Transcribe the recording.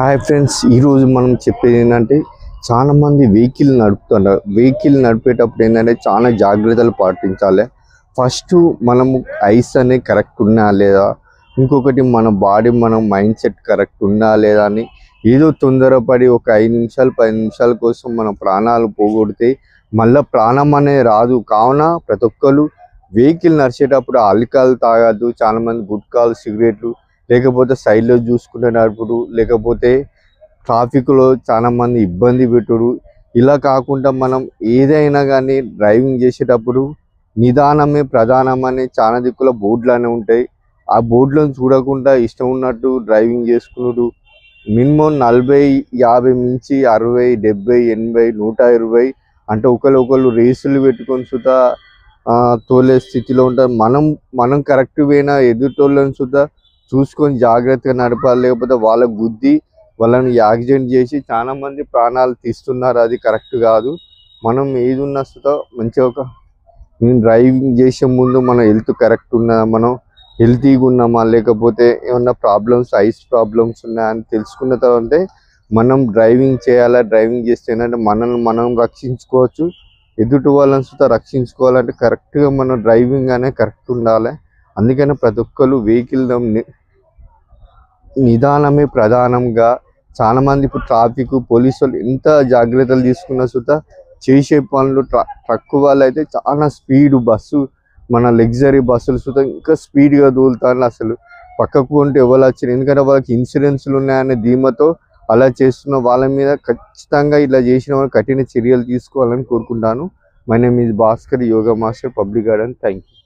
Hi friends ఈరోజు మనం చెప్పేది ఏంటంటే చాలా మంది వెహికల్ నడుపుతున్నారు వెహికల్ నడిపేటప్పుడు ఏంటంటే చాలా జాగ్రత్తలు పాటించాలి. ఫస్ట్ మనము ఐస్ అనేది కరెక్ట్ ఉన్నా లేదా? ఇంకొకటి మన బాడీ మన మైండ్ సెట్ కరెక్ట్ ఉందా లేదా అని ఏదో తొందరపడి ఒక ఐదు నిమిషాలు పది నిమిషాల కోసం మన ప్రాణాలు పోగొడితే మళ్ళీ ప్రాణం అనేది రాదు. కావున ప్రతి ఒక్కరు వెహికల్ నడిచేటప్పుడు ఆల్కహాల్ తాగద్దు. చాలా మంది గుట్కాలు సిగరెట్లు లేకపోతే సైడ్లో చూసుకునే నడుపుడు లేకపోతే ట్రాఫిక్లో చాలామంది ఇబ్బంది పెట్టుడు. ఇలా కాకుండా మనం ఏదైనా కానీ డ్రైవింగ్ చేసేటప్పుడు నిదానమే ప్రధానమని చాలా దిక్కుల బోర్డులనే ఉంటాయి. ఆ బోర్డులను చూడకుండా ఇష్టం ఉన్నట్టు డ్రైవింగ్ చేసుకున్నాడు మినిమం నలభై యాభై మించి అరవై డెబ్బై ఎనభై నూట ఇరవై అంటే ఒకరు ఒకళ్ళు రేసులు పెట్టుకొని సుతా తోలే స్థితిలో ఉంటారు. మనం మనం కరెక్ట్ పోయినా ఎదుటోళ్ళని సుతా చూసుకొని జాగ్రత్తగా నడపాలి లేకపోతే వాళ్ళ గుద్ది వాళ్ళని యాక్సిడెంట్ చేసి చాలా మంది ప్రాణాలు తీస్తున్నారు. అది కరెక్ట్ కాదు. మనం ఏది ఉన్నా మంచిగా ఒక నేను డ్రైవింగ్ చేసే ముందు మన హెల్త్ కరెక్ట్ ఉన్నదా మనం హెల్తీగా ఉన్నామా లేకపోతే ఏమన్నా ప్రాబ్లమ్స్ ఐస్ ప్రాబ్లమ్స్ ఉన్నాయా అని తెలుసుకున్న తర్వాత మనం డ్రైవింగ్ చేయాలా డ్రైవింగ్ చేస్తే ఏంటంటే మనల్ని మనం రక్షించుకోవచ్చు. ఎదుటి వాళ్ళని సుతా రక్షించుకోవాలంటే కరెక్ట్గా మనం డ్రైవింగ్ అనేది కరెక్ట్ ఉండాలి. అందుకని ప్రతి ఒక్కరు వెహికల్ నిదానమే ప్రధానంగా చాలామంది ఇప్పుడు ట్రాఫిక్ పోలీసు ఎంత జాగ్రత్తలు తీసుకున్నా సుతా చేసే పనులు ట్రక్ వాళ్ళు అయితే చాలా స్పీడ్ బస్సు మన లగ్జరీ బస్సులు సుతా ఇంకా స్పీడ్గా తోలుతారు అసలు. పక్కకు ఉంటే ఎవరు వచ్చిన ఎందుకంటే వాళ్ళకి ఇన్సూరెన్స్లు ఉన్నాయనే ధీమతో అలా చేస్తున్న వాళ్ళ మీద ఖచ్చితంగా ఇలా చేసిన వాళ్ళు కఠిన చర్యలు తీసుకోవాలని కోరుకుంటాను. My name is Bhaskar yoga master public garden. Thank you